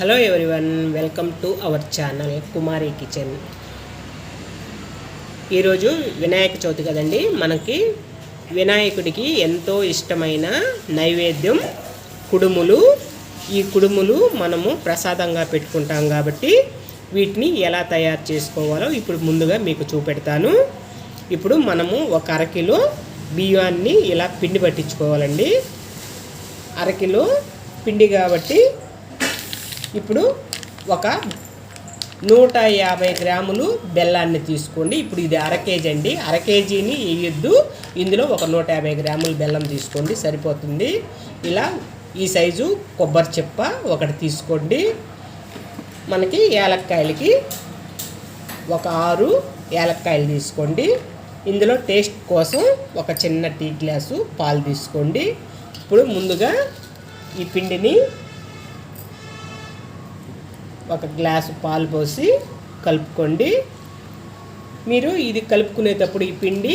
Hello everyone welcome to our channel Kumari kitchen ఈరోజు వినాయక చవితి కదండి. మనకి వినాయకుడికి ఎంతో ఇష్టమైన నైవేద్యం కుడుములు. ఈ కుడుములు మనము ప్రసాదంగా పెట్టుకుంటాం కాబట్టి వీటిని ఎలా తయారు చేసుకోవాలో ఇప్పుడు ముందుగా మీకు చూపెడతాను. ఇప్పుడు మనము ఒక అరకిలో బియ్యాన్ని ఇలా పిండి పట్టించుకోవాలండి. అరకిలో పిండి కాబట్టి ఇప్పుడు ఒక నూట యాభై గ్రాములు బెల్లాన్ని తీసుకోండి. ఇప్పుడు ఇది అర కేజీ అండి. అర కేజీని వేయొద్దు. ఇందులో ఒక నూట యాభై గ్రాములు బెల్లం తీసుకోండి. సరిపోతుంది. ఇలా ఈ సైజు కొబ్బరి చెప్ప ఒకటి తీసుకోండి. మనకి ఏలక్కాయలకి ఒక ఆరు ఏలక్కాయలు తీసుకోండి. ఇందులో టేస్ట్ కోసం ఒక చిన్న టీ గ్లాసు పాలు తీసుకోండి. ఇప్పుడు ముందుగా ఈ పిండిని ఒక గ్లాసు పాలు పోసి కలుపుకోండి. మీరు ఇది కలుపుకునేటప్పుడు ఈ పిండి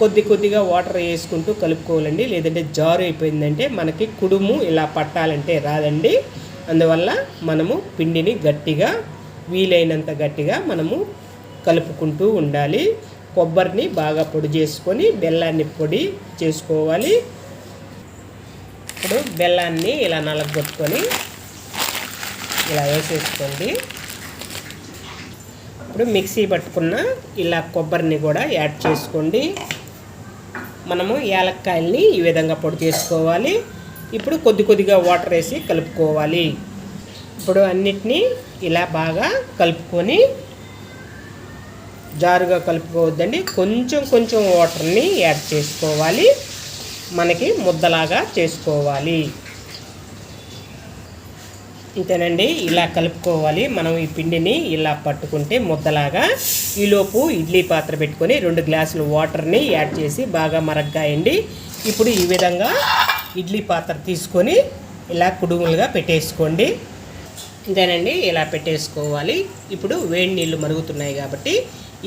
కొద్ది కొద్దిగా వాటర్ వేసుకుంటూ కలుపుకోవాలండి. లేదంటే జారు అయిపోయిందంటే మనకి కుడుము ఇలా పట్టాలంటే రాదండి. అందువల్ల మనము పిండిని గట్టిగా వీలైనంత గట్టిగా మనము కలుపుకుంటూ ఉండాలి. కొబ్బరిని బాగా పొడి చేసుకొని బెల్లాన్ని పొడి చేసుకోవాలి. ఇప్పుడు బెల్లాన్ని ఇలా నలగొట్టుకొని ఇలా వేసేసుకోండి. ఇప్పుడు మిక్సీ పట్టుకున్న ఇలా కొబ్బరిని కూడా యాడ్ చేసుకోండి. మనము యాలక్కాయల్ని ఈ విధంగా పొడి చేసుకోవాలి. ఇప్పుడు కొద్ది కొద్దిగా వాటర్ వేసి కలుపుకోవాలి. ఇప్పుడు అన్నిటినీ ఇలా బాగా కలుపుకొని జారుగా కలుపుకోవద్దండి. కొంచెం కొంచెం వాటర్ని యాడ్ చేసుకోవాలి. మనకి ముద్దలాగా చేసుకోవాలి. ఇంతేనండి. ఇలా కలుపుకోవాలి. మనం ఈ పిండిని ఇలా పట్టుకుంటే ముద్దలాగా ఈలోపు ఇడ్లీ పాత్ర పెట్టుకొని రెండు గ్లాసులు వాటర్ని యాడ్ చేసి బాగా మరగ్గాయండి. ఇప్పుడు ఈ విధంగా ఇడ్లీ పాత్ర తీసుకొని ఇలా కుడుములుగా పెట్టేసుకోండి. ఇంతేనండి. ఇలా పెట్టేసుకోవాలి. ఇప్పుడు వేడి నీళ్ళు మరుగుతున్నాయి కాబట్టి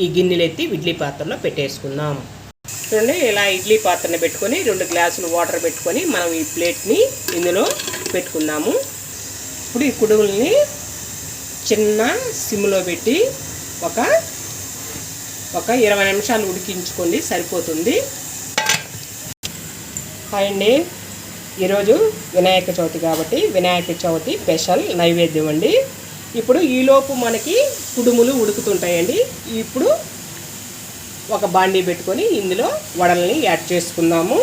ఈ గిన్నెలు ఎత్తి ఇడ్లీ పాత్రలో పెట్టేసుకుందాం. చూడండి ఇలా ఇడ్లీ పాత్రని పెట్టుకొని రెండు గ్లాసులు వాటర్ పెట్టుకొని మనం ఈ ప్లేట్ని ఇందులో పెట్టుకుందాము. ఇప్పుడు ఈ కుడుగుల్ని చిన్న సిమ్లో పెట్టి ఒక ఒక ఇరవై నిమిషాలు ఉడికించుకోండి సరిపోతుంది. హాయ్ అండి ఈరోజు వినాయక చవితి కాబట్టి వినాయక చవితి స్పెషల్ నైవేద్యం అండి. ఇప్పుడు ఈలోపు మనకి కుడుములు ఉడుకుతుంటాయండి. ఇప్పుడు ఒక బాండీ పెట్టుకొని ఇందులో వడల్ని యాడ్ చేసుకుందాము.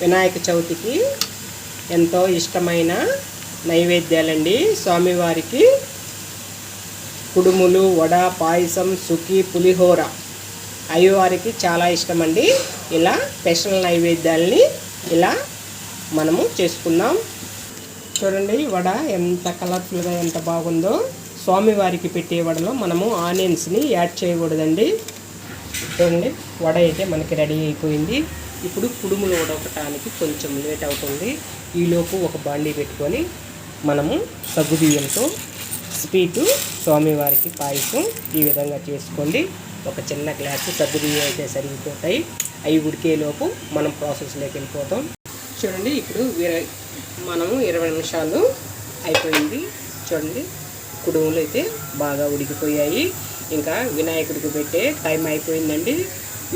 వినాయక చవితికి ఎంతో ఇష్టమైన నైవేద్యాలండి. స్వామివారికి కుడుములు వడ పాయసం సుఖి పులిహోర అయ్యవారికి చాలా ఇష్టమండి. ఇలా స్పెషల్ నైవేద్యాలని ఇలా మనము చేసుకుందాం. చూడండి వడ ఎంత కలర్ఫుల్గా ఎంత బాగుందో. స్వామివారికి పెట్టే వడలో మనము ఆనియన్స్ని యాడ్ చేయకూడదండి. చూడండి వడ అయితే మనకి రెడీ అయిపోయింది. ఇప్పుడు కుడుములు ఉడకటానికి కొంచెం లేట్ అవుతుంది. ఈలోపు ఒక బాండీ పెట్టుకొని మనము సగ్గుబియ్యంతో స్వీటు స్వామివారికి పాయసం ఈ విధంగా చేసుకోండి. ఒక చిన్న గ్లాసు సగ్గుబియ్యం అయితే సరిగిపోతాయి అవి ఉడికేలోపు మనం ప్రాసెస్లోకి వెళ్ళిపోతాం. చూడండి ఇప్పుడు మనము ఇరవై నిమిషాలు అయిపోయింది. చూడండి కుడుములు అయితే బాగా ఉడికిపోయాయి. ఇంకా వినాయకుడికి పెట్టే టైం అయిపోయిందండి.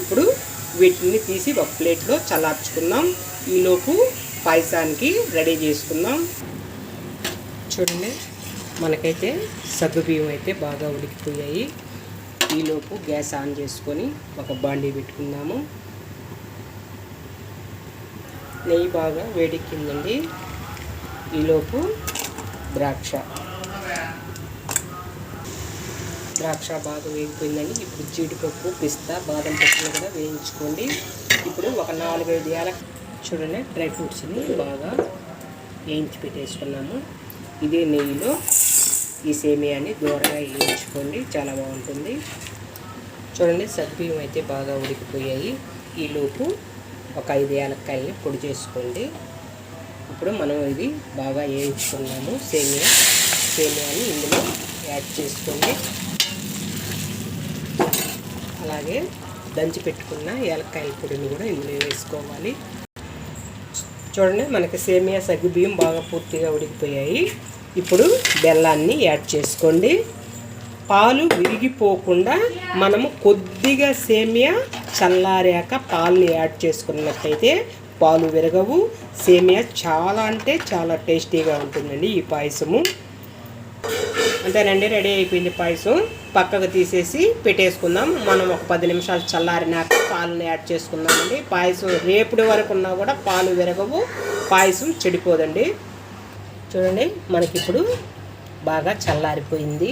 ఇప్పుడు వీటిని తీసి ఒక ప్లేట్లో చల్లార్చుకుందాం. ఈలోపు పాయసానికి రెడీ చేసుకుందాం. చూడండి మనకైతే సగ్గుబియ్యం అయితే బాగా ఉడికిపోయాయి. ఈలోపు గ్యాస్ ఆన్ చేసుకొని ఒక బాండీ పెట్టుకుందాము. నెయ్యి బాగా వేడెక్కిందండి. ఈలోపు ద్రాక్ష. ద్రాక్ష బాగా వేగిపోయిందండి ఇప్పుడు జీడిపప్పు పిస్తా బాదం పప్పులు కూడా వేయించుకోండి. ఇప్పుడు ఒక నాలుగైదు ఏళ్ళ చూడండి డ్రై ఫ్రూట్స్ని బాగా వేయించి పెట్టేసుకున్నాము. ఇదే నెయ్యిలో ఈ సేమియాని దూరంగా వేయించుకోండి చాలా బాగుంటుంది. చూడండి సగ్బియ్యం అయితే బాగా ఉడికిపోయాయి. ఈలోపు ఒక ఐదు ఏలక్కాయలని పొడి చేసుకోండి. ఇప్పుడు మనం ఇది బాగా వేయించుకున్నాము సేమియా. సేమియాని ఇందులో యాడ్ చేసుకోండి. అలాగే దంచి పెట్టుకున్న ఏలక్కాయల పొడిని కూడా ఇందులో వేసుకోవాలి. చూడండి మనకి సేమియా సగ్గు బియ్యం బాగా పూర్తిగా ఉడికిపోయాయి. ఇప్పుడు బెల్లాన్ని యాడ్ చేసుకోండి. పాలు విరిగిపోకుండా మనము కొద్దిగా సేమియా చల్లారాక పాలని యాడ్ చేసుకున్నట్టయితే పాలు విరగవు. సేమియా చాలా అంటే చాలా టేస్టీగా ఉంటుందండి ఈ పాయసము. అంతేనండి రెడీ అయిపోయింది పాయసం. పక్కకు తీసేసి పెట్టేసుకుందాం. మనం ఒక పది నిమిషాలు చల్లారినాక పాలను యాడ్ చేసుకుందామండి. పాయసం రేపుడి వరకు ఉన్నా కూడా పాలు విరగవు పాయసం చెడిపోదండి. చూడండి మనకిప్పుడు బాగా చల్లారిపోయింది.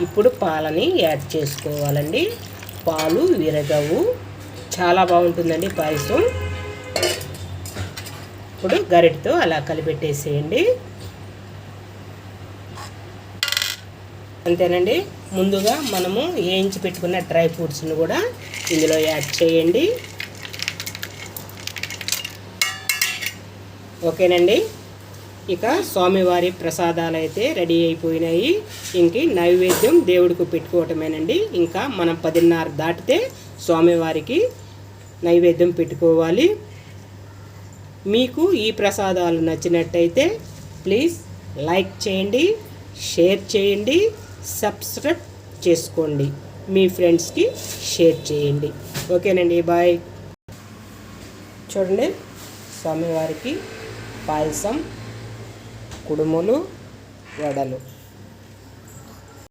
ఇప్పుడు పాలని యాడ్ చేసుకోవాలండి. పాలు విరగవు. చాలా బాగుంటుందండి పాయసం. ఇప్పుడు గరిటతో అలా కలిపెట్టేసేయండి. అంతేనండి. ముందుగా మనము వేయించి పెట్టుకున్న డ్రై ఫ్రూట్స్ని కూడా ఇందులో యాడ్ చేయండి. ఓకేనండి. ఇక స్వామివారి ప్రసాదాలు అయితే రెడీ అయిపోయినాయి. ఇంక నైవేద్యం దేవుడికి పెట్టుకోవటమేనండి. ఇంకా మనం పదిన్నర దాటితే స్వామివారికి నైవేద్యం పెట్టుకోవాలి. మీకు ఈ ప్రసాదాలు నచ్చినట్టయితే ప్లీజ్ లైక్ చేయండి షేర్ చేయండి. సబ్స్క్రైబ్ చేసుకోండి. మీ ఫ్రెండ్స్కి షేర్ చేయండి. ఓకేనండి బాయ్. చూడండి స్వామివారికి పాయసం కుడుములు వడలు.